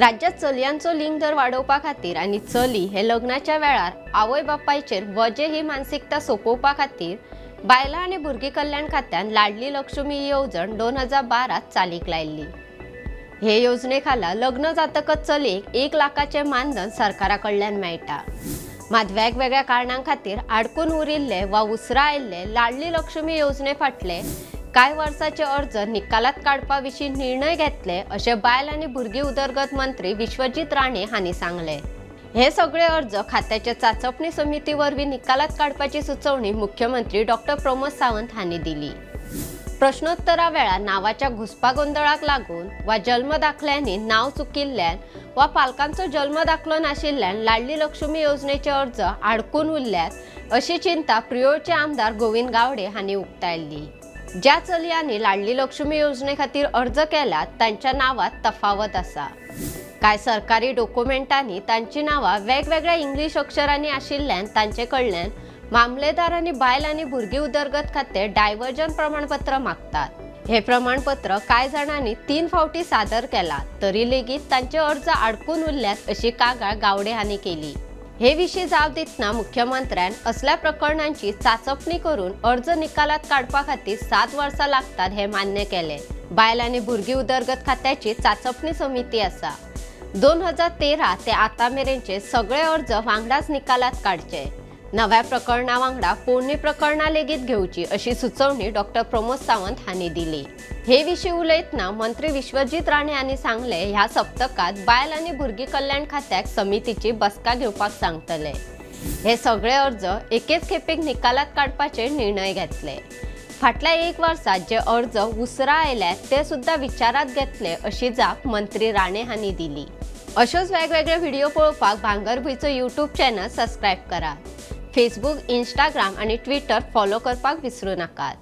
राज्यात चलयांचो लिंग दर वाडोवपा खातीर आनी चली हे लग्नाच्या वेळार आवय बापायचेर वजे ही मानसिकता सोंपोवपा खातीर बायलां आनी भुरगीं कल्याण खात्यान लाडली लक्ष्मी ही येवजण दोन हजार बारात चालीक लायिल्ली. हे योजने खाला लग्न जातकच चलयेक एक लाखाचे मानधन सरकारा कडल्यान मेळटा. मात वेगवेगळ्या कारणां खातीर आडकून उरिल्ले वा उसरा आयिल्ले लाडली लक्ष्मी योजने फाटले कांय वर्साचे अर्ज निकालात काडपा विशीं निर्णय घेतले अशें बायल आनी भुरगीं उदरगत मंत्री विश्वजीत राणे हांणी सांगले. हे सगळे अर्ज खात्याच्या चांचपणी समिती वरवीं निकालात काडपाची सुचोवणी मुख्यमंत्री डॉक्टर प्रमोद सावंत हांणी दिली. प्रश्नोत्तरा वेळार नावाच्या घुसपा गोंधळाक लागून वा जल्म दाखल्यांनी नाव चुकिल्ल्यान वा पालकांचो जल्म दाखलो नाशिल्ल्यान लाडली लक्ष्मी योजनेचे अर्ज आडकून उरल्यात अशी चिंता प्रियोळचे आमदार गोविंद गावडे हांणी उक्तायल्ली ज्या चलयांनी लाडली लक्ष्मी योजने खातीर अर्ज केला तांच्या नावात तफावत आसा कांय सरकारी डॉक्युमेंटांनी तांची नांवां वेगवेगळ्या इंग्लीश अक्षरांनी आशिल्ल्यान तांचे कडल्यान मामलेदार आनी बायल आनी भुरगीं उदरगत खाते डायव्हर्जन प्रमाणपत्र मागतात. हे प्रमाणपत्र कांय जाणांनी तीन फावटी सादर केला तरी लेगीत तांचे अर्ज आडकून उरल्यात अशी कागाळ गावडे हांणी केली. हे विशीं जाव दितना मुख्यमंत्र्यान असल्या प्रकरणांची चाचपणी करून अर्ज निकालात काडपा खातीर सात वर्सां लागतात हे मान्य केले. बायल आनी भुरगीं उदरगत खात्याची चाचपणी समिती आसा दोन हजार तेरा ते आतां मेरेनचे सगळे अर्ज वांगडाच निकालात काडचे नव्या प्रकरणा वांगडा पोरणी प्रकरणां लेगीत घेवची अशी सुचोवणी डॉक्टर प्रमोद सावंत हांणी दिली. हे विशीं उलयतना मंत्री विश्वजीत राणे हांनी सांगले ह्या सप्तकात बायल आनी भुरगीं कल्याण खात्याक समितीची बसका घेवपाक सांगतले. हे सगळे अर्ज एकेच खेपेक निकालात काडपाचे निर्णय घेतले. फाटल्या एक वर्सात जे अर्ज उसरा आयल्यात ते सुद्धा विचारात घेतले अशी जाप मंत्री राणे हांणी दिली. अश्योच वेगवेगळे व्हिडिओ पळोवपाक भांगरभूंयचो यूट्यूब चॅनल सबस्क्राईब करा. फेसबुक इंस्टाग्राम आणि ट्विटर फॉलो करपाक विसरू नाकात.